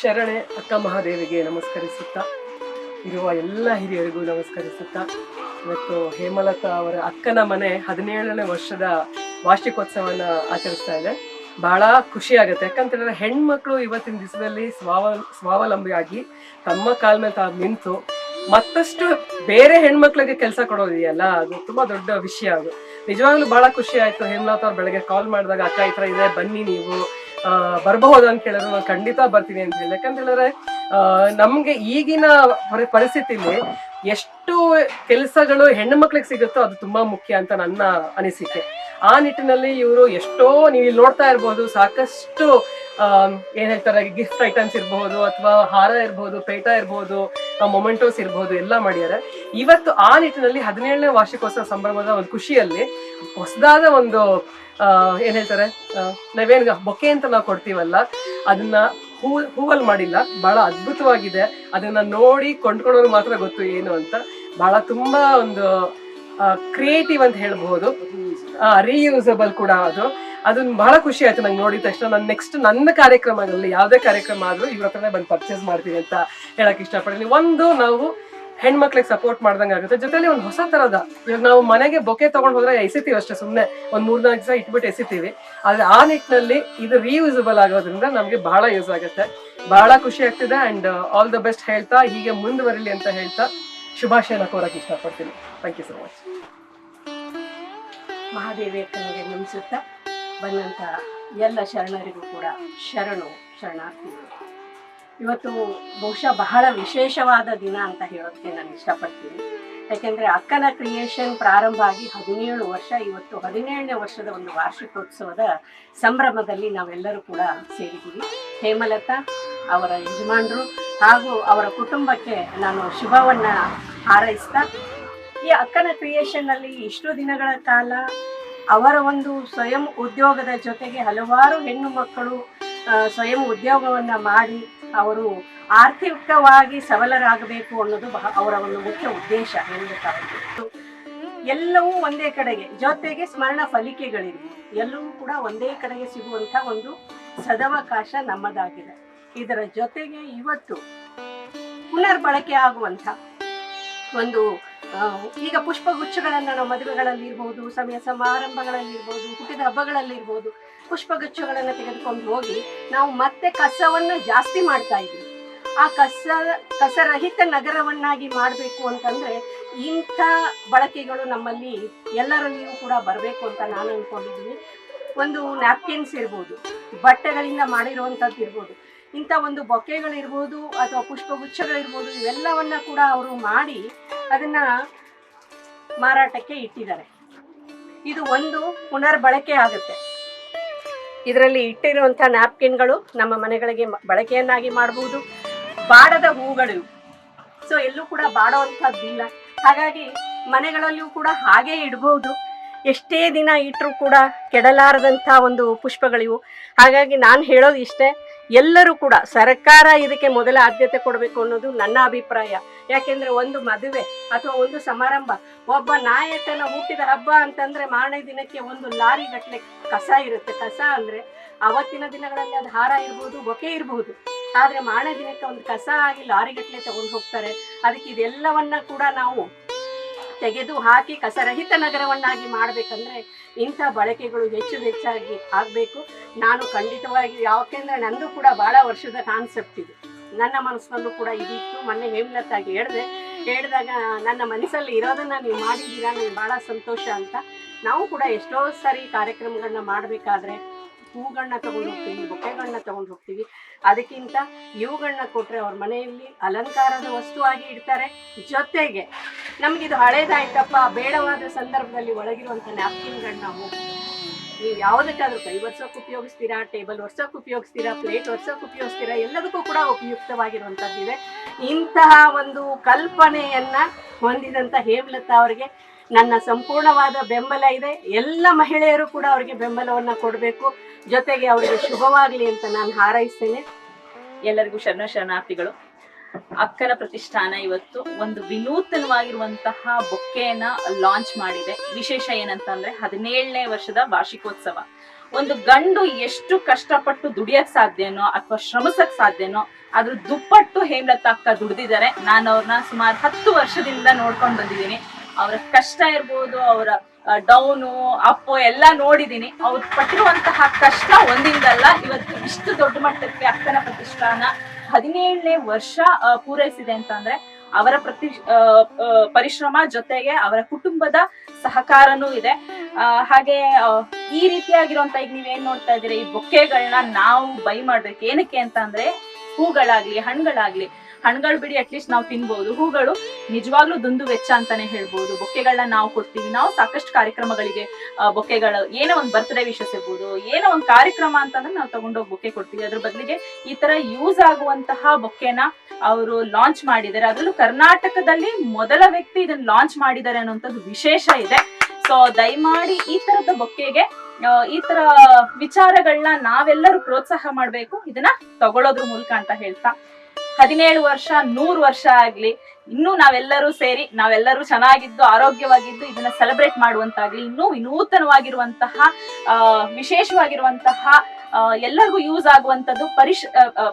ಶರಣೆ ಅಕ್ಕ ಮಹಾದೇವಿಗೆ ನಮಸ್ಕರಿಸುತ್ತಾ, ಇರುವ ಎಲ್ಲ ಹಿರಿಯರಿಗೂ ನಮಸ್ಕರಿಸುತ್ತಾ, ಇವತ್ತು ಹೇಮಲತಾ ಅವರ ಅಕ್ಕನ ಮನೆ ಹದಿನೇಳನೇ ವರ್ಷದ ವಾರ್ಷಿಕೋತ್ಸವನ ಆಚರಿಸ್ತಾ ಇದೆ. ಬಹಳ ಖುಷಿ ಆಗುತ್ತೆ. ಯಾಕಂತೇಳಿದ್ರೆ ಹೆಣ್ಮಕ್ಳು ಇವತ್ತಿನ ದಿವಸದಲ್ಲಿ ಸ್ವಾವ, ಸ್ವಾವಲಂಬಿಯಾಗಿ ತಮ್ಮ ಕಾಲ ಮೇಲೆ ತಾವು ನಿಂತು ಮತ್ತಷ್ಟು ಬೇರೆ ಹೆಣ್ಮಕ್ಳಿಗೆ ಕೆಲಸ ಕೊಡೋದಿದೆಯಲ್ಲ, ಅದು ತುಂಬಾ ದೊಡ್ಡ ವಿಷಯ ಅದು. ನಿಜವಾಗ್ಲೂ ಬಹಳ ಖುಷಿ ಆಯ್ತು ಹೇಮಲತಾ ಅವ್ರು ಬೆಳಗ್ಗೆ ಕಾಲ್ ಮಾಡಿದಾಗ, ಅಕ್ಕ ಈ ಇದೆ, ಬನ್ನಿ ನೀವು ಬರ್ಬಹುದಾ ಅಂತ ಹೇಳಿದ್ರೆ. ನಾನು ಖಂಡಿತ ಬರ್ತೀನಿ ಅಂತ ಹೇಳಿ ಯಾಕಂತ ಹೇಳಿದ್ರೆ ನಮ್ಗೆ ಈಗಿನ ಪರಿ- ಪರಿಸ್ಥಿತಿಲಿ ಎಷ್ಟು ಕೆಲಸಗಳು ಹೆಣ್ಣು ಮಕ್ಳಿಗೆ ಸಿಗುತ್ತೋ ಅದು ತುಂಬಾ ಮುಖ್ಯ ಅಂತ ನನ್ನ ಅನಿಸಿಕೆ. ಆ ನಿಟ್ಟಿನಲ್ಲಿ ಇವರು ಎಷ್ಟೋ ನೀವು ಇಲ್ಲಿ ನೋಡ್ತಾ ಇರ್ಬೋದು, ಸಾಕಷ್ಟು ಏನ್ ಹೇಳ್ತಾರೆ ಗಿಫ್ಟ್ ಐಟಮ್ಸ್ ಇರಬಹುದು ಅಥವಾ ಹಾರ ಇರಬಹುದು ಪೇಟ ಇರಬಹುದು ಮೊಮೆಂಟೋಸ್ ಇರಬಹುದು ಎಲ್ಲ ಮಾಡಿದ್ದಾರೆ. ಇವತ್ತು ಆ ನಿಟ್ಟಿನಲ್ಲಿ ಹದಿನೇಳನೇ ವಾರ್ಷಿಕೋತ್ಸವ ಸಂಭ್ರಮದ ಒಂದು ಖುಷಿಯಲ್ಲಿ ಹೊಸದಾದ ಒಂದು ಏನ್ ಹೇಳ್ತಾರೆ ನಾವೇನು ನಾವೇನ್ ಬೊಕ್ಕೆ ಅಂತ ನಾವು ಕೊಡ್ತೀವಲ್ಲ ಅದನ್ನ ಹೂ ಹೂವಲ್ಲಿ ಮಾಡಿಲ್ಲ ಬಹಳ ಅದ್ಭುತವಾಗಿದೆ. ಅದನ್ನ ನೋಡಿ ಕೊಂಡ್ಕೊಳ್ಳೋರು ಮಾತ್ರ ಗೊತ್ತು ಏನು ಅಂತ. ಬಹಳ ತುಂಬಾ ಒಂದು ಕ್ರಿಯೇಟಿವ್ ಅಂತ ಹೇಳ್ಬಹುದು ರೀಯೂಸಬಲ್ ಕೂಡ ಅದು. ಅದನ್ನ ಬಹಳ ಖುಷಿ ಆಯ್ತು ನಂಗೆ ನೋಡಿದ ತಕ್ಷಣ. ನಾನು ನೆಕ್ಸ್ಟ್ ನನ್ನ ಕಾರ್ಯಕ್ರಮಗಳಲ್ಲಿ ಯಾವುದೇ ಕಾರ್ಯಕ್ರಮ ಆದರೂ ಇವ್ರ ಹತ್ರನೇ ಬಂದು ಪರ್ಚೇಸ್ ಮಾಡ್ತೀನಿ ಅಂತ ಹೇಳಕ್ ಇಷ್ಟಪಡ್ತೀನಿ. ಒಂದು ನಾವು ಹೆಣ್ಮಕ್ಳಿಗೆ ಸಪೋರ್ಟ್ ಮಾಡ್ದಂಗೆ ಆಗುತ್ತೆ. ಜೊತೆಲಿ ಒಂದು ಹೊಸ ತರದ ಇವಾಗ ನಾವು ಮನೆಗೆ ಬೊಕೆ ತಗೊಂಡು ಹೋದ್ರೆ ಎಸಿತೀವಿ ಅಷ್ಟೇ ಸುಮ್ಮನೆ ಒಂದ್ ಮೂರ್ನಾಲ್ಕು ದಿವಸ ಇಟ್ಬಿಟ್ಟು ಎಸಿತೀವಿ. ಆದ್ರೆ ಆ ನಿಟ್ಟಿನಲ್ಲಿ ಇದು ರೀಯೂಸಬಲ್ ಆಗೋದ್ರಿಂದ ನಮಗೆ ಬಹಳ ಯೂಸ್ ಆಗುತ್ತೆ. ಬಹಳ ಖುಷಿ ಆಗ್ತಿದೆ ಅಂಡ್ ಆಲ್ ದ ಬೆಸ್ಟ್ ಹೇಳ್ತಾ, ಹೀಗೆ ಮುಂದುವರಿಲಿ ಅಂತ ಹೇಳ್ತಾ ಶುಭಾಶಯನ ಕೋರಕ್ಕೆ ಇಷ್ಟಪಡ್ತೀನಿ. Thank you so much Mahadevi ಅಕ್ಕನಿಗೆ ನಮಿಸುತ್ತಾ ಬಂದಂಥ ಎಲ್ಲ ಶರಣರಿಗೂ ಕೂಡ ಶರಣು ಶರಣಾರ್ಥಿಗಳು. ಇವತ್ತು ಬಹುಶಃ ಬಹಳ ವಿಶೇಷವಾದ ದಿನ ಅಂತ ಹೇಳೋದಕ್ಕೆ ನಾನು ಇಷ್ಟಪಡ್ತೀನಿ. ಯಾಕೆಂದರೆ ಅಕ್ಕನ ಕ್ರಿಯೇಷನ್ ಪ್ರಾರಂಭ ಆಗಿ ಹದಿನೇಳು ವರ್ಷ, ಇವತ್ತು ಹದಿನೇಳನೇ ವರ್ಷದ ಒಂದು ವಾರ್ಷಿಕೋತ್ಸವದ ಸಂಭ್ರಮದಲ್ಲಿ ನಾವೆಲ್ಲರೂ ಕೂಡ ಸೇರಿದ್ದೀವಿ. ಹೇಮಲತಾ ಅವರ ಯಜಮಾನರು ಹಾಗೂ ಅವರ ಕುಟುಂಬಕ್ಕೆ ನಾನು ಶುಭವನ್ನು ಹಾರೈಸ್ತಾ ಈ ಅಕ್ಕನ ಕ್ರಿಯೇಷನ್ನಲ್ಲಿ ಇಷ್ಟು ದಿನಗಳ ಕಾಲ ಅವರ ಒಂದು ಸ್ವಯಂ ಉದ್ಯೋಗದ ಜೊತೆಗೆ ಹಲವಾರು ಹೆಣ್ಣು ಮಕ್ಕಳು ಸ್ವಯಂ ಉದ್ಯೋಗವನ್ನು ಮಾಡಿ ಅವರು ಆರ್ಥಿಕವಾಗಿ ಸಬಲರಾಗಬೇಕು ಅನ್ನೋದು ಬಹ, ಅವರ ಒಂದು ಮುಖ್ಯ ಉದ್ದೇಶ ಹೇಳಬೇಕಾಗುತ್ತೆ ಎಲ್ಲವೂ ಒಂದೇ ಕಡೆಗೆ, ಜೊತೆಗೆ ಸ್ಮರಣ ಫಲಿಕೆಗಳಿವೆ. ಎಲ್ಲವೂ ಕೂಡ ಒಂದೇ ಕಡೆಗೆ ಸಿಗುವಂಥ ಒಂದು ಸದವಕಾಶ ನಮ್ಮದಾಗಿದೆ. ಇದರ ಜೊತೆಗೆ ಇವತ್ತು ಪುನರ್ಬಳಕೆ ಆಗುವಂಥ ಒಂದು ಈಗ ಪುಷ್ಪಗುಚ್ಛಗಳನ್ನು ನಾವು ಮದುವೆಗಳಲ್ಲಿ ಇರ್ಬೋದು ಸಮಯ ಸಮಾರಂಭಗಳಲ್ಲಿ ಇರ್ಬೋದು ಹುಟ್ಟಿದ ಹಬ್ಬಗಳಲ್ಲಿ ಇರ್ಬೋದು ಪುಷ್ಪಗುಚ್ಛಗಳನ್ನು ತೆಗೆದುಕೊಂಡು ಹೋಗಿ ನಾವು ಮತ್ತೆ ಕಸವನ್ನು ಜಾಸ್ತಿ ಮಾಡ್ತಾ ಇದ್ವಿ ಆ ಕಸ, ಕಸರಹಿತ ನಗರವನ್ನಾಗಿ ಮಾಡಬೇಕು ಅಂತಂದ್ರೆ ಇಂಥ ಬಳಕೆಗಳು ನಮ್ಮಲ್ಲಿ ಎಲ್ಲರಲ್ಲಿಯೂ ಕೂಡ ಬರಬೇಕು ಅಂತ ನಾನು ಅನ್ಕೊಂಡಿದ್ದೀನಿ. ಒಂದು ನ್ಯಾಪ್ಕಿನ್ಸ್ ಇರ್ಬೋದು, ಬಟ್ಟೆಗಳಿಂದ ಮಾಡಿರುವಂಥದ್ದು ಇರ್ಬೋದು ಇಂಥ ಒಂದು ಬೊಕ್ಕೆಗಳಿರ್ಬೋದು ಅಥವಾ ಪುಷ್ಪಗುಚ್ಛಗಳಿರ್ಬೋದು, ಇವೆಲ್ಲವನ್ನ ಕೂಡ ಅವರು ಮಾಡಿ ಅದನ್ನ ಮಾರಾಟಕ್ಕೆ ಇಟ್ಟಿದ್ದಾರೆ. ಇದು ಒಂದು ಪುನರ್ಬಳಕೆ ಆಗುತ್ತೆ. ಇದರಲ್ಲಿ ಇಟ್ಟಿರುವಂಥ ನ್ಯಾಪ್ಕಿನ್ಗಳು ನಮ್ಮ ಮನೆಗಳಿಗೆ ಬಳಕೆಯನ್ನಾಗಿ ಮಾಡಬಹುದು ಬಾಡದ ಹೂಗಳು ಸೊ ಎಲ್ಲೂ ಕೂಡ ಬಾಡುವಂಥದ್ದಿಲ್ಲ. ಹಾಗಾಗಿ ಮನೆಗಳಲ್ಲಿಯೂ ಕೂಡ ಹಾಗೆ ಇಡ್ಬೋದು. ಎಷ್ಟೇ ದಿನ ಇಟ್ಟರೂ ಕೂಡ ಕೆಡಲಾರದಂಥ ಒಂದು ಪುಷ್ಪಗಳಿವು. ಹಾಗಾಗಿ ನಾನು ಹೇಳೋದು ಇಷ್ಟೇ ಎಲ್ಲರೂ ಕೂಡ ಸರ್ಕಾರ ಇದಕ್ಕೆ ಮೊದಲ ಆದ್ಯತೆ ಕೊಡಬೇಕು ಅನ್ನೋದು ನನ್ನ ಅಭಿಪ್ರಾಯ. ಯಾಕೆಂದ್ರೆ ಒಂದು ಮದುವೆ ಅಥವಾ ಒಂದು ಸಮಾರಂಭ, ಒಬ್ಬ ನಾಯಕನ ಹುಟ್ಟಿದ ಹಬ್ಬ ಅಂತಂದ್ರೆ ಮಾರನೇ ದಿನಕ್ಕೆ ಒಂದು ಲಾರಿ ಗಟ್ಟಲೆ ಕಸ ಇರುತ್ತೆ. ಕಸ ಅಂದ್ರೆ ಅವತ್ತಿನ ದಿನಗಳಲ್ಲಿ ಅದು ಹಾರ ಇರ್ಬೋದು, ಬೊಕೆ ಇರಬಹುದು ಆದ್ರೆ ಮಾರನೇ ದಿನಕ್ಕೆ ಒಂದು ಕಸ ಆಗಿ ಲಾರಿ ಗಟ್ಟಲೆ ತಗೊಂಡು ಹೋಗ್ತಾರೆ. ಅದಕ್ಕೆ ಇದೆಲ್ಲವನ್ನ ಕೂಡ ನಾವು ತೆಗೆದು ಹಾಕಿ ಕಸರಹಿತ ನಗರವನ್ನಾಗಿ ಮಾಡಬೇಕಂದ್ರೆ ಇಂಥ ಬಳಕೆಗಳು ಹೆಚ್ಚು ಹೆಚ್ಚಾಗಿ ಆಗಬೇಕು. ನಾನು ಖಂಡಿತವಾಗಿ ಯಾಕೆಂದ್ರೆ ನಂದು ಕೂಡ ಭಾಳ ವರ್ಷದ ಕಾನ್ಸೆಪ್ಟ್ ಇದು. ನನ್ನ ಮನಸ್ಸಿನಲ್ಲೂ ಕೂಡ ಇದಿತ್ತು. ಮೊನ್ನೆ ಹೇಮ್ಲತ್ತಾಗಿ ಹೇಳಿದೆ. ಹೇಳಿದಾಗ ನನ್ನ ಮನಸ್ಸಲ್ಲಿ ಇರೋದನ್ನು ನೀವು ಮಾಡಿದ್ದೀರಾ ನನಗೆ ಭಾಳ ಸಂತೋಷ ಅಂತ. ನಾವು ಕೂಡ ಎಷ್ಟೋ ಸಾರಿ ಕಾರ್ಯಕ್ರಮಗಳನ್ನ ಮಾಡಬೇಕಾದ್ರೆ ಹೂಗಳನ್ನ ತಗೊಂಡು ಹೋಗ್ತೀವಿ ಬೊಕ್ಕೆಗಳನ್ನ ತಗೊಂಡು ಹೋಗ್ತೀವಿ. ಅದಕ್ಕಿಂತ ಇವುಗಳನ್ನ ಕೊಟ್ರೆ ಅವ್ರ ಮನೆಯಲ್ಲಿ ಅಲಂಕಾರದ ವಸ್ತುವಾಗಿ ಇಡ್ತಾರೆ. ಜೊತೆಗೆ ನಮಗಿದು ಹಳೇದಾಯ್ತಪ್ಪ ಬೇಡವಾದ ಸಂದರ್ಭದಲ್ಲಿ ಒಳಗಿರುವಂಥ ನ್ಯಾಪ್ಕಿನ್ಗಳನ್ನ ನಾವು ನೀವು ಯಾವುದಕ್ಕಾದ್ರೂ ಕೈ ಒರ್ಸೋಕೆ ಉಪಯೋಗಿಸ್ತೀರಾ ಟೇಬಲ್ ಒರ್ಸೋಕೆ ಉಪಯೋಗಿಸ್ತೀರಾ ಪ್ಲೇಟ್ ಒರ್ಸೋಕೆ ಉಪಯೋಗಿಸ್ತೀರಾ ಎಲ್ಲದಕ್ಕೂ ಕೂಡ ಉಪಯುಕ್ತವಾಗಿರುವಂಥದ್ದಿದೆ. ಇಂತಹ ಒಂದು ಕಲ್ಪನೆಯನ್ನ ಹೊಂದಿದಂಥ ಹೇಮಲತಾ ಅವರಿಗೆ ನನ್ನ ಸಂಪೂರ್ಣವಾದ ಬೆಂಬಲ ಇದೆ. ಎಲ್ಲ ಮಹಿಳೆಯರು ಕೂಡ ಅವರಿಗೆ ಬೆಂಬಲವನ್ನು ಕೊಡಬೇಕು. ಜೊತೆಗೆ ಅವರಿಗೆ ಶುಭವಾಗಲಿ ಅಂತ ನಾನು ಹಾರೈಸ್ತೇನೆ. ಎಲ್ಲರಿಗೂ ಶರಣ ಶರಣಾರ್ಥಿಗಳು, ಅಕ್ಕನ ಪ್ರತಿಷ್ಠಾನ ಇವತ್ತು ಒಂದು ವಿನೂತನವಾಗಿರುವಂತಹ ಬೊಕ್ಕೆಯನ್ನ ಲಾಂಚ್ ಮಾಡಿದೆ. ವಿಶೇಷ ಏನಂತಂದ್ರೆ ಹದಿನೇಳನೇ ವರ್ಷದ ವಾರ್ಷಿಕೋತ್ಸವ. ಒಂದು ಗಂಡು ಎಷ್ಟು ಕಷ್ಟಪಟ್ಟು ದುಡಿಯಕ್ ಸಾಧ್ಯನೋ ಅಥವಾ ಶ್ರಮಿಸಕ್ ಸಾಧ್ಯನೋ ಅದ್ರ ದುಪ್ಪಟ್ಟು ಹೇಮಲತಾ ಅಕ್ಕ ದುಡ್ದಿದ್ದಾರೆ. ನಾನು ಅವ್ರನ್ನ ಸುಮಾರು ಹತ್ತು ವರ್ಷದಿಂದ ನೋಡ್ಕೊಂಡು ಬಂದಿದ್ದೀನಿ. ಅವರ ಕಷ್ಟ ಇರ್ಬೋದು, ಅವರ ಡೌನು ಅಪ್ಪು ಎಲ್ಲ ನೋಡಿದೀನಿ. ಅವ್ರು ಪಟ್ಟಿರುವಂತಹ ಕಷ್ಟ ಒಂದಿಂದಲ್ಲ ಇವತ್ತು ಇಷ್ಟು ದೊಡ್ಡ ಮಟ್ಟಕ್ಕೆ ಅಕ್ಕನ ಪ್ರತಿಷ್ಠಾನ ಹದಿನೇಳನೇ ವರ್ಷ ಪೂರೈಸಿದೆ ಪೂರೈಸಿದೆ ಅಂತಂದ್ರೆ ಅವರ ಪ್ರತಿ ಪರಿಶ್ರಮ ಜೊತೆಗೆ ಅವರ ಕುಟುಂಬದ ಸಹಕಾರನೂ ಇದೆ. ಹಾಗೆ ಈ ರೀತಿಯಾಗಿರುವಂತ ಈಗ ನೀವೇನ್ ನೋಡ್ತಾ ಇದ್ದೀರಿ? ಈ ಬೊಕ್ಕೆಗಳನ್ನ ನಾವು ಬೈ ಮಾಡ್ಬೇಕು. ಏನಕ್ಕೆ ಅಂತ ಅಂದ್ರೆ ಹೂಗಳಾಗ್ಲಿ ಹಣ್ಗಳಾಗ್ಲಿ ಹಣ್ಗಳು ಬಿಡಿ ಅಟ್ಲೀಸ್ಟ್ ನಾವು ತಿನ್ಬಹುದು ಹೂಗಳು ನಿಜವಾಗ್ಲೂ ದುಂದು ವೆಚ್ಚ ಅಂತಾನೆ ಹೇಳ್ಬಹುದು ಬೊಕ್ಕೆಗಳನ್ನ ನಾವು ಕೊಡ್ತೀವಿ. ನಾವು ಸಾಕಷ್ಟು ಕಾರ್ಯಕ್ರಮಗಳಿಗೆ ಬೊಕ್ಕೆಗಳು, ಏನೋ ಒಂದು ಬರ್ತ್ಡೇ ವಿಶಸ್ ಇರ್ಬೋದು, ಏನೋ ಒಂದು ಕಾರ್ಯಕ್ರಮ ಅಂತಂದ್ರೆ ನಾವು ತಗೊಂಡೋಗಿ ಬೊಕ್ಕೆ ಕೊಡ್ತೀವಿ. ಅದ್ರ ಬದಲಿಗೆ ಈ ತರ ಯೂಸ್ ಆಗುವಂತಹ ಬೊಕ್ಕೆನ ಅವರು ಲಾಂಚ್ ಮಾಡಿದ್ದಾರೆ. ಅದರಲ್ಲೂ ಕರ್ನಾಟಕದಲ್ಲಿ ಮೊದಲ ವ್ಯಕ್ತಿ ಇದನ್ನ ಲಾಂಚ್ ಮಾಡಿದ್ದಾರೆ ಅನ್ನೋಂಥದ್ದು ವಿಶೇಷ ಇದೆ. ಸೊ ದಯಮಾಡಿ ಈ ತರದ ಬೊಕ್ಕೆಗೆ ಈ ತರ ವಿಚಾರಗಳನ್ನ ನಾವೆಲ್ಲರೂ ಪ್ರೋತ್ಸಾಹ ಮಾಡ್ಬೇಕು. ಇದನ್ನ ತಗೊಳ್ಳೋದ್ರ ಮೂಲಕ ಅಂತ ಹೇಳ್ತಾ ಹದಿನೇಳು ವರ್ಷ, ನೂರು ವರ್ಷ ಆಗ್ಲಿ, ಇನ್ನೂ ನಾವೆಲ್ಲರೂ ಸೇರಿ, ನಾವೆಲ್ಲರೂ ಚೆನ್ನಾಗಿದ್ದು, ಆರೋಗ್ಯವಾಗಿದ್ದು, ಇದನ್ನ ಸೆಲೆಬ್ರೇಟ್ ಮಾಡುವಂತಾಗ್ಲಿ, ಇನ್ನೂ ವಿನೂತನವಾಗಿರುವಂತಹ ವಿಶೇಷವಾಗಿರುವಂತಹ ಎಲ್ಲರಿಗೂ ಯೂಸ್ ಆಗುವಂತದ್ದು ಪರಿಶ್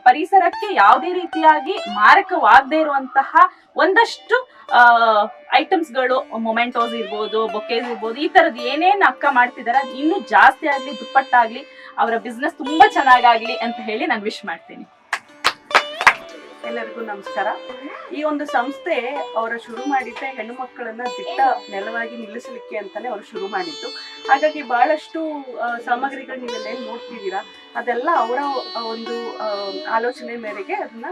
ಪರಿಸರಕ್ಕೆ ಯಾವುದೇ ರೀತಿಯಾಗಿ ಮಾರಕವಾಗದೇ ಇರುವಂತಹ ಒಂದಷ್ಟು ಐಟಮ್ಸ್ಗಳು ಮೊಮೆಂಟೋಸ್ ಇರ್ಬೋದು ಬೊಕೇಸ್ ಇರ್ಬೋದು, ಈ ತರದ್ ಏನೇನ್ ಅಕ್ಕ ಮಾಡ್ತಿದಾರೆ, ಅದು ಇನ್ನೂ ಜಾಸ್ತಿ ಆಗ್ಲಿ, ದುಪ್ಪಟ್ಟಾಗ್ಲಿ, ಅವರ ಬಿಸ್ನೆಸ್ ತುಂಬಾ ಚೆನ್ನಾಗಾಗ್ಲಿ ಅಂತ ಹೇಳಿ ನಾನು ವಿಶ್ ಮಾಡ್ತೀನಿ. ಎಲ್ಲರಿಗೂ ನಮಸ್ಕಾರ. ಈ ಒಂದು ಸಂಸ್ಥೆ ಅವರ ಶುರು ಮಾಡಿದ್ದೆ ಹೆಣ್ಣು ಮಕ್ಕಳನ್ನ ದಿಟ್ಟ ನೆಲವಾಗಿ ನಿಲ್ಲಿಸಲಿಕ್ಕೆ ಅಂತಾನೆ ಅವರು ಶುರು ಮಾಡಿದ್ದು. ಹಾಗಾಗಿ ಬಹಳಷ್ಟು ಸಾಮಗ್ರಿಗಳು ನೀವೆಲ್ಲ ಏನ್ ನೋಡ್ತಿದ್ದೀರಾ. ಅದೆಲ್ಲ ಅವರ ಒಂದು ಆಲೋಚನೆ ಮೇರೆಗೆ ಅದನ್ನ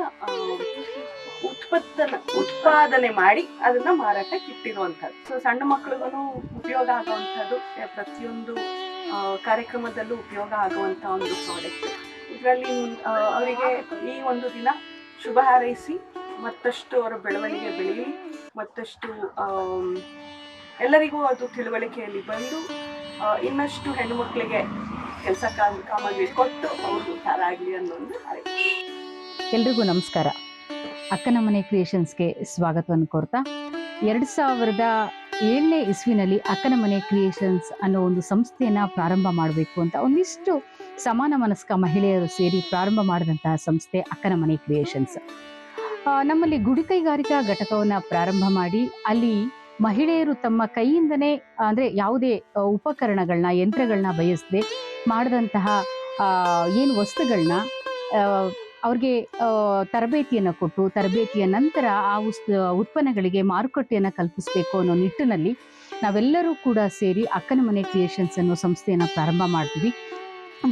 ಉತ್ಪತ್ತನ, ಉತ್ಪಾದನೆ ಮಾಡಿ ಅದನ್ನ ಮಾರಾಟಕ್ಕೆ ಇಟ್ಟಿರುವಂಥದ್ದು. ಸೊ ಸಣ್ಣ ಮಕ್ಕಳಿಗೂ ಉಪಯೋಗ ಆಗುವಂತದ್ದು ಪ್ರತಿಯೊಂದು ಕಾರ್ಯಕ್ರಮದಲ್ಲೂ ಉಪಯೋಗ ಆಗುವಂತ ಒಂದು ಪ್ರಾಡಕ್ಟ್ ಇದರಲ್ಲಿ ಅವರಿಗೆ ಈ ಒಂದು ದಿನ ಶುಭ ಹಾರೈಸಿ ಮತ್ತಷ್ಟು ಅವರ ಬೆಳವಣಿಗೆ ಬೆಳೆಯಲಿ ಮತ್ತಷ್ಟು ಎಲ್ಲರಿಗೂ ಅದು ತಿಳುವಳಿಕೆಯಲ್ಲಿ ಬಂದು ಇನ್ನಷ್ಟು ಹೆಣ್ಣು ಮಕ್ಕಳಿಗೆ ಕೆಲಸ ಕಾಮ ಕಾಮಾಗಿ ಕೊಟ್ಟು ಅವರು ಉದ್ಧಾರ ಅನ್ನೋ ಒಂದು ಎಲ್ರಿಗೂ ನಮಸ್ಕಾರ. ಅಕ್ಕನ ಮನೆ ಕ್ರಿಯೇಷನ್ಸ್ಗೆ ಸ್ವಾಗತವನ್ನು ಕೋರ್ತಾ, ಎರಡು ಸಾವಿರದ ಏಳನೇ ಇಸ್ವಿನಲ್ಲಿ ಅಕ್ಕನ ಮನೆ ಕ್ರಿಯೇಷನ್ಸ್ ಅನ್ನೋ ಒಂದು ಸಂಸ್ಥೆಯನ್ನ ಪ್ರಾರಂಭ ಮಾಡಬೇಕು ಅಂತ ಒಂದಿಷ್ಟು ಸಮಾನ ಮನಸ್ಕ ಮಹಿಳೆಯರು ಸೇರಿ ಪ್ರಾರಂಭ ಮಾಡಿದಂತಹ ಸಂಸ್ಥೆ ಅಕ್ಕನ ಮನೆ ಕ್ರಿಯೇಷನ್ಸ್ ನಮ್ಮಲ್ಲಿ ಗುಡಿ ಕೈಗಾರಿಕಾ ಘಟಕವನ್ನು ಪ್ರಾರಂಭ ಮಾಡಿ, ಅಲ್ಲಿ ಮಹಿಳೆಯರು ತಮ್ಮ ಕೈಯಿಂದನೇ, ಅಂದ್ರೆ ಯಾವುದೇ ಉಪಕರಣಗಳನ್ನ ಯಂತ್ರಗಳನ್ನ ಬಯಸದೆ ಮಾಡಿದಂತಹ ಏನು ವಸ್ತುಗಳನ್ನ ಅವ್ರಿಗೆ ತರಬೇತಿಯನ್ನು ಕೊಟ್ಟು, ತರಬೇತಿಯ ನಂತರ ಆ ಉತ್ಪನ್ನಗಳಿಗೆ ಮಾರುಕಟ್ಟೆಯನ್ನು ಕಲ್ಪಿಸಬೇಕು ಅನ್ನೋ ನಿಟ್ಟಿನಲ್ಲಿ ನಾವೆಲ್ಲರೂ ಕೂಡ ಸೇರಿ ಅಕ್ಕನ ಮನೆ ಕ್ರಿಯೇಷನ್ಸ್ ಅನ್ನೋ ಸಂಸ್ಥೆಯನ್ನು ಪ್ರಾರಂಭ ಮಾಡ್ತೀವಿ.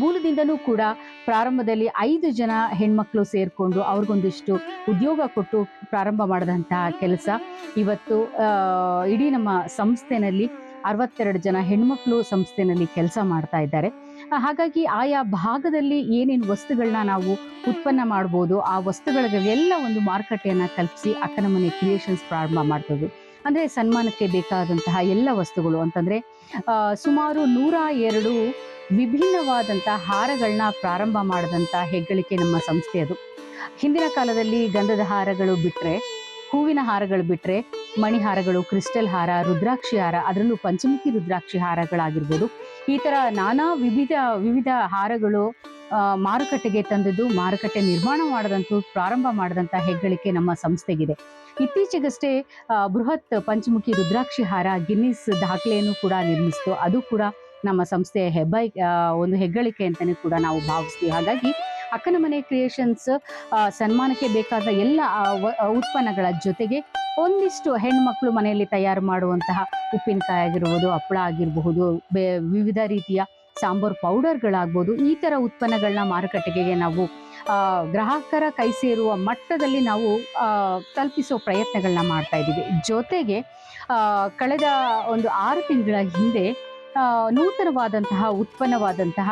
ಮೂಲದಿಂದಲೂ ಕೂಡ ಪ್ರಾರಂಭದಲ್ಲಿ ಐದು ಜನ ಹೆಣ್ಮಕ್ಳು ಸೇರಿಕೊಂಡು ಅವ್ರಿಗೊಂದಿಷ್ಟು ಉದ್ಯೋಗ ಕೊಟ್ಟು ಪ್ರಾರಂಭ ಮಾಡಿದಂತಹ ಕೆಲಸ. ಇವತ್ತು ಇಡೀ ನಮ್ಮ ಸಂಸ್ಥೆನಲ್ಲಿ ಅರವತ್ತೆರಡು ಜನ ಹೆಣ್ಮಕ್ಳು ಸಂಸ್ಥೆನಲ್ಲಿ ಕೆಲಸ ಮಾಡ್ತಾ ಇದ್ದಾರೆ. ಹಾಗಾಗಿ ಆಯಾ ಭಾಗದಲ್ಲಿ ಏನೇನು ವಸ್ತುಗಳನ್ನ ನಾವು ಉತ್ಪನ್ನ ಮಾಡ್ಬೋದು, ಆ ವಸ್ತುಗಳಿಗೆಲ್ಲ ಒಂದು ಮಾರುಕಟ್ಟೆಯನ್ನು ಕಲ್ಪಿಸಿ ಅಕ್ಕನ ಮನೆ ಕ್ರಿಯೇಷನ್ಸ್ ಪ್ರಾರಂಭ ಮಾಡ್ತದ್ದು ಅಂದರೆ ಸನ್ಮಾನಕ್ಕೆ ಬೇಕಾದಂತಹ ಎಲ್ಲ ವಸ್ತುಗಳು ಅಂತಂದರೆ ಸುಮಾರು ನೂರ ಎರಡು ವಿಭಿನ್ನವಾದಂಥ ಹಾರಗಳನ್ನ ಪ್ರಾರಂಭ ಮಾಡಿದಂಥ ಹೆಗ್ಗಳಿಕೆ ನಮ್ಮ ಸಂಸ್ಥೆ ಅದು. ಹಿಂದಿನ ಕಾಲದಲ್ಲಿ ಗಂಧದ ಹಾರಗಳು ಬಿಟ್ಟರೆ ಹೂವಿನ ಹಾರಗಳು ಬಿಟ್ಟರೆ ಮಣಿಹಾರಗಳು, ಕ್ರಿಸ್ಟಲ್ ಹಾರ, ರುದ್ರಾಕ್ಷಿ ಹಾರ, ಅದರಲ್ಲೂ ಪಂಚಮುಖಿ ರುದ್ರಾಕ್ಷಿ ಹಾರಗಳಾಗಿರ್ಬೋದು. ಈ ತರ ನಾನಾ ವಿವಿಧ ವಿವಿಧ ಹಾರಗಳು ಮಾರುಕಟ್ಟೆಗೆ ತಂದದ್ದು, ಮಾರುಕಟ್ಟೆ ನಿರ್ಮಾಣ ಮಾಡದಂತೂ, ಪ್ರಾರಂಭ ಮಾಡಿದಂಥ ಹೆಗ್ಗಳಿಕೆ ನಮ್ಮ ಸಂಸ್ಥೆಗಿದೆ. ಇತ್ತೀಚೆಗಷ್ಟೇ ಬೃಹತ್ ಪಂಚಮುಖಿ ರುದ್ರಾಕ್ಷಿ ಹಾರ ಗಿನ್ನಿಸ್ ದಾಖಲೆಯನ್ನು ಕೂಡ ನಿರ್ಮಿಸಿತು. ಅದು ಕೂಡ ನಮ್ಮ ಸಂಸ್ಥೆಯ ಹೆಬ್ಬೈ ಒಂದು ಹೆಗ್ಗಳಿಕೆ ಅಂತಲೇ ಕೂಡ ನಾವು ಭಾವಿಸ್ತೀವಿ. ಹಾಗಾಗಿ ಅಕ್ಕನ ಮನೆ ಕ್ರಿಯೇಷನ್ಸ್ ಸನ್ಮಾನಕ್ಕೆ ಬೇಕಾದ ಎಲ್ಲ ಉತ್ಪನ್ನಗಳ ಜೊತೆಗೆ ಒಂದಿಷ್ಟು ಹೆಣ್ಮಕ್ಳು ಮನೆಯಲ್ಲಿ ತಯಾರು ಮಾಡುವಂತಹ ಉಪ್ಪಿನಕಾಯಿ ಆಗಿರ್ಬೋದು, ಹಪ್ಪಳ ಆಗಿರಬಹುದು ವಿವಿಧ ರೀತಿಯ ಸಾಂಬಾರ್ ಪೌಡರ್ಗಳಾಗ್ಬೋದು, ಈ ಥರ ಉತ್ಪನ್ನಗಳನ್ನ ಮಾರುಕಟ್ಟೆಗೆ ನಾವು ಗ್ರಾಹಕರ ಕೈ ಸೇರುವ ಮಟ್ಟದಲ್ಲಿ ನಾವು ತಲುಪಿಸೋ ಪ್ರಯತ್ನಗಳನ್ನ ಮಾಡ್ತಾ ಇದ್ದೀವಿ. ಜೊತೆಗೆ ಕಳೆದ ಒಂದು ಆರು ತಿಂಗಳ ಹಿಂದೆ ನೂತನವಾದಂತಹ ಉತ್ಪನ್ನವಾದಂತಹ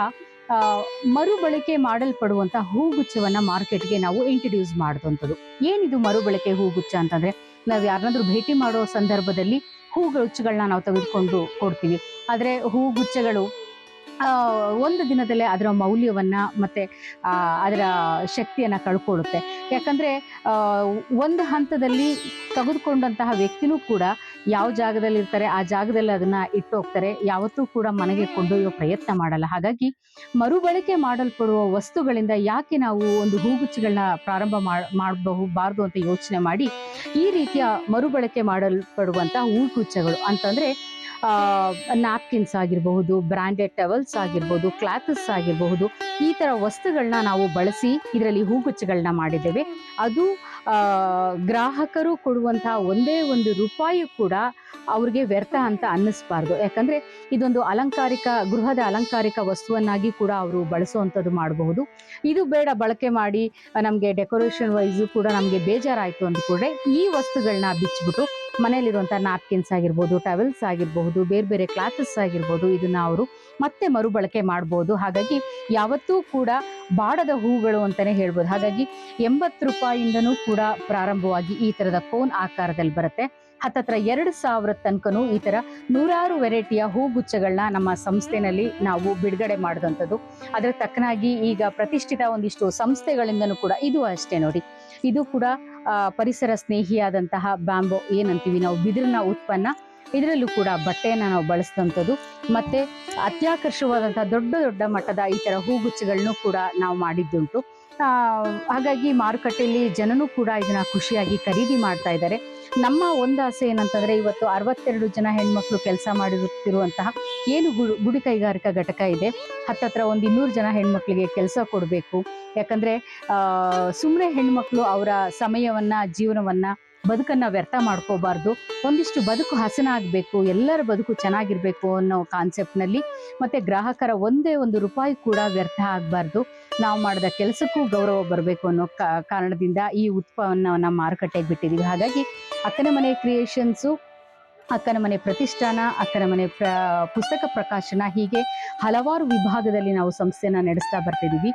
ಮರುಬಳಕೆ ಮಾಡಲ್ಪಡುವಂತಹ ಹೂಗುಚ್ಛವನ್ನ ಮಾರ್ಕೆಟ್ಗೆ ನಾವು ಇಂಟ್ರಡ್ಯೂಸ್ ಮಾಡಿದಂಥದ್ದು. ಏನಿದು ಮರುಬಳಕೆ ಹೂಗುಚ್ಛ ಅಂತಂದ್ರೆ ನಾವು ಯಾರನ್ನಾದ್ರೂ ಭೇಟಿ ಮಾಡೋ ಸಂದರ್ಭದಲ್ಲಿ ಹೂಗುಚ್ಛಗಳನ್ನ ನಾವು ತೆಗೆದುಕೊಂಡು ಕೊಡ್ತೀವಿ. ಆದರೆ ಹೂಗುಚ್ಛಗಳು ಒಂದು ದಿನದಲ್ಲೇ ಅದರ ಮೌಲ್ಯವನ್ನ ಮತ್ತೆ ಅದರ ಶಕ್ತಿಯನ್ನ ಕಳ್ಕೊಳ್ಳುತ್ತೆ ಯಾಕಂದ್ರೆ ಒಂದು ಹಂತದಲ್ಲಿ ತೆಗೆದುಕೊಂಡಂತಹ ವ್ಯಕ್ತಿನೂ ಕೂಡ ಯಾವ ಜಾಗದಲ್ಲಿ ಇರ್ತಾರೆ ಆ ಜಾಗದಲ್ಲಿ ಅದನ್ನು ಇಟ್ಟು ಹೋಗ್ತಾರೆ ಯಾವತ್ತೂ ಕೂಡ ಮನೆಗೆ ಕೊಂಡೊಯ್ಯೋ ಪ್ರಯತ್ನ ಮಾಡಲ್ಲ. ಹಾಗಾಗಿ ಮರುಬಳಕೆ ಮಾಡಲ್ಪಡುವ ವಸ್ತುಗಳಿಂದ ಯಾಕೆ ನಾವು ಒಂದು ಹೂಗುಚ್ಚಿಗಳನ್ನ ಪ್ರಾರಂಭ ಮಾಡಬಹುಬಾರ್ದು ಅಂತ ಯೋಚನೆ ಮಾಡಿ ಈ ರೀತಿಯ ಮರುಬಳಕೆ ಮಾಡಲ್ಪಡುವಂತಹ ಹೂಗುಚ್ಛಗಳು ಅಂತಂದ್ರೆ ನ್ಯಾಪ್ಕಿನ್ಸ್ ಆಗಿರಬಹುದು ಬ್ರಾಂಡೆಡ್ ಟವೆಲ್ಸ್ ಆಗಿರ್ಬೋದು ಕ್ಲಾತಸ್ ಆಗಿರಬಹುದು, ಈ ಥರ ವಸ್ತುಗಳನ್ನ ನಾವು ಬಳಸಿ ಇದರಲ್ಲಿ ಹೂಗುಚ್ಚಗಳನ್ನ ಮಾಡಿದ್ದೇವೆ. ಅದು ಗ್ರಾಹಕರು ಕೊಡುವಂತಹ ಒಂದೇ ಒಂದು ರೂಪಾಯಿ ಕೂಡ ಅವ್ರಿಗೆ ವ್ಯರ್ಥ ಅಂತ ಅನ್ನಿಸ್ಬಾರ್ದು. ಯಾಕಂದ್ರೆ ಇದೊಂದು ಅಲಂಕಾರಿಕ, ಗೃಹದ ಅಲಂಕಾರಿಕ ವಸ್ತುವನ್ನಾಗಿ ಕೂಡ ಅವರು ಬಳಸುವಂಥದ್ದು ಮಾಡಬಹುದು. ಇದು ಬೇಡ, ಬಳಕೆ ಮಾಡಿ, ನಮಗೆ ಡೆಕೋರೇಷನ್ ವೈಸು ಕೂಡ ನಮಗೆ ಬೇಜಾರಾಯಿತು ಅಂದ್ಕೊಂಡ್ರೆ ಈ ವಸ್ತುಗಳನ್ನ ಬಿಚ್ಚಿಬಿಟ್ಟು ಮನೆಯಲ್ಲಿರುವಂಥ ನಾಪ್ಕಿನ್ಸ್ ಆಗಿರ್ಬೋದು ಟವೆಲ್ಸ್ ಆಗಿರಬಹುದು, ಬೇರೆ ಬೇರೆ ಕ್ಲಾತಸ್ ಆಗಿರ್ಬೋದು, ಇದನ್ನ ಅವರು ಮತ್ತೆ ಮರುಬಳಕೆ ಮಾಡ್ಬೋದು. ಹಾಗಾಗಿ ಯಾವತ್ತೂ ಕೂಡ ಬಾಡದ ಹೂಗಳು ಅಂತಾನೆ ಹೇಳ್ಬೋದು. ಹಾಗಾಗಿ ಎಂಬತ್ತು ರೂಪಾಯಿಂದನೂ ಕೂಡ ಪ್ರಾರಂಭವಾಗಿ ಈ ತರದ ಕೋನ್ ಆಕಾರದಲ್ಲಿ ಬರುತ್ತೆ. ಹತ್ತತ್ರ ಎರಡು ಸಾವಿರ ತನಕನೂ ಈ ತರ ನೂರಾರು ವೆರೈಟಿಯ ಹೂಗುಚ್ಛಗಳನ್ನ ನಮ್ಮ ಸಂಸ್ಥೆನಲ್ಲಿ ನಾವು ಬಿಡುಗಡೆ ಮಾಡಿದಂಥದ್ದು. ಅದರ ತಕ್ಕನಾಗಿ ಈಗ ಪ್ರತಿಷ್ಠಿತ ಒಂದಿಷ್ಟು ಸಂಸ್ಥೆಗಳಿಂದನೂ ಕೂಡ ಇದು ಅಷ್ಟೇ ನೋಡಿ. ಇದು ಕೂಡ ಪರಿಸರ ಸ್ನೇಹಿಯಾದಂತಹ ಬ್ಯಾಂಬೋ ಏನಂತೀವಿ ನಾವು, ಬಿದಿರಿನ ಉತ್ಪನ್ನ. ಇದರಲ್ಲೂ ಕೂಡ ಬಟ್ಟೆಯನ್ನು ನಾವು ಬಳಸಿದಂಥದ್ದು. ಮತ್ತೆ ಅತ್ಯಾಕರ್ಷವಾದಂತಹ ದೊಡ್ಡ ದೊಡ್ಡ ಮಟ್ಟದ ಈ ತರ ಹೂಗುಚ್ಛಗಳನ್ನು ಕೂಡ ನಾವು ಮಾಡಿದ್ದುಂಟು. ಹಾಗಾಗಿ ಮಾರುಕಟ್ಟೆಯಲ್ಲಿ ಜನನು ಕೂಡ ಇದನ್ನ ಖುಷಿಯಾಗಿ ಖರೀದಿ ಮಾಡ್ತಾ ಇದ್ದಾರೆ. ನಮ್ಮ ಒಂದಾಸೆ ಏನಂತಂದ್ರೆ ಇವತ್ತು ಅರವತ್ತೆರಡು ಜನ ಹೆಣ್ಮಕ್ಳು ಕೆಲಸ ಮಾಡಿರುತ್ತಿರುವಂತಹ ಏನು ಗುಡು ಗುಡಿ ಕೈಗಾರಿಕಾ ಘಟಕ ಇದೆ. ಹತ್ತತ್ರ ಒಂದು ಇನ್ನೂರು ಜನ ಹೆಣ್ಮಕ್ಳಿಗೆ ಕೆಲಸ ಕೊಡಬೇಕು. ಯಾಕಂದ್ರೆ ಸುಮ್ಮನೆ ಹೆಣ್ಮಕ್ಳು ಅವರ ಸಮಯವನ್ನ, ಜೀವನವನ್ನ ಬದುಕನ್ನ ವ್ಯರ್ಥ ಮಾಡ್ಕೋಬಾರ್ದು. ಒಂದಿಷ್ಟು ಬದುಕು ಹಸನಾಗಬೇಕು ಎಲ್ಲರ ಬದುಕು ಚೆನ್ನಾಗಿರ್ಬೇಕು ಅನ್ನೋ ಕಾನ್ಸೆಪ್ಟ್ನಲ್ಲಿ ಮತ್ತೆ ಗ್ರಾಹಕರ ಒಂದೇ ಒಂದು ರೂಪಾಯಿ ಕೂಡ ವ್ಯರ್ಥ ಆಗಬಾರ್ದು. ನಾವು ಮಾಡಿದ ಕೆಲಸಕ್ಕೂ ಗೌರವ ಬರಬೇಕು ಅನ್ನೋ ಕಾರಣದಿಂದ ಈ ಉತ್ಪನ್ನವನ್ನ ಮಾರುಕಟ್ಟೆಗೆ ಬಿಟ್ಟಿದ್ದೀವಿ ಹಾಗಾಗಿ ಅಕ್ಕನ ಮನೆ ಕ್ರಿಯೇಷನ್ಸು ಅಕ್ಕನ ಮನೆ ಪ್ರತಿಷ್ಠಾನ, ಅಕ್ಕನ ಮನೆ ಪ್ರ, ಪುಸ್ತಕ ಪ್ರಕಾಶನ ಹೀಗೆ ಹಲವಾರು ವಿಭಾಗದಲ್ಲಿ ನಾವು ಸಂಸ್ಥೆನ ನಡೆಸ್ತಾ ಬರ್ತಿದ್ದೀವಿ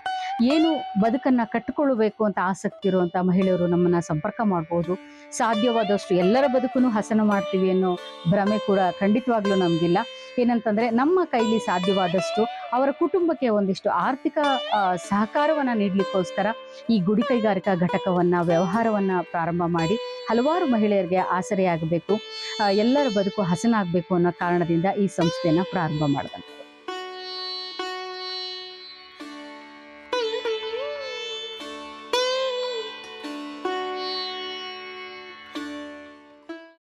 ಏನು ಬದುಕನ್ನ ಕಟ್ಟಿಕೊಳ್ಳಬೇಕು ಅಂತ ಆಸಕ್ತಿ ಇರುವಂಥ ಮಹಿಳೆಯರು ನಮ್ಮನ್ನ ಸಂಪರ್ಕ ಮಾಡ್ಬೋದು. ಸಾಧ್ಯವಾದಷ್ಟು ಎಲ್ಲರ ಬದುಕನ್ನು ಹಸನ ಮಾಡ್ತೀವಿ ಅನ್ನೋ ಭ್ರಮೆ ಕೂಡ ಖಂಡಿತವಾಗ್ಲೂ ನಮಗಿಲ್ಲ. ಏನಂತಂದ್ರೆ ನಮ್ಮ ಕೈಲಿ ಸಾಧ್ಯವಾದಷ್ಟು ಅವರ ಕುಟುಂಬಕ್ಕೆ ಒಂದಿಷ್ಟು ಆರ್ಥಿಕ ಸಹಕಾರವನ್ನ ನೀಡ್ಲಿಕ್ಕೋಸ್ಕರ ಈ ಗುಡಿ ಕೈಗಾರಿಕಾ ಘಟಕವನ್ನ, ವ್ಯವಹಾರವನ್ನ ಪ್ರಾರಂಭ ಮಾಡಿ ಹಲವಾರು ಮಹಿಳೆಯರಿಗೆ ಆಸರೆಯಾಗಬೇಕು ಎಲ್ಲರ ಬದುಕು ಹಸನಾಗಬೇಕು ಅನ್ನೋ ಕಾರಣದಿಂದ ಈ ಸಂಸ್ಥೆಯನ್ನು ಪ್ರಾರಂಭ ಮಾಡಿದಂತೆ.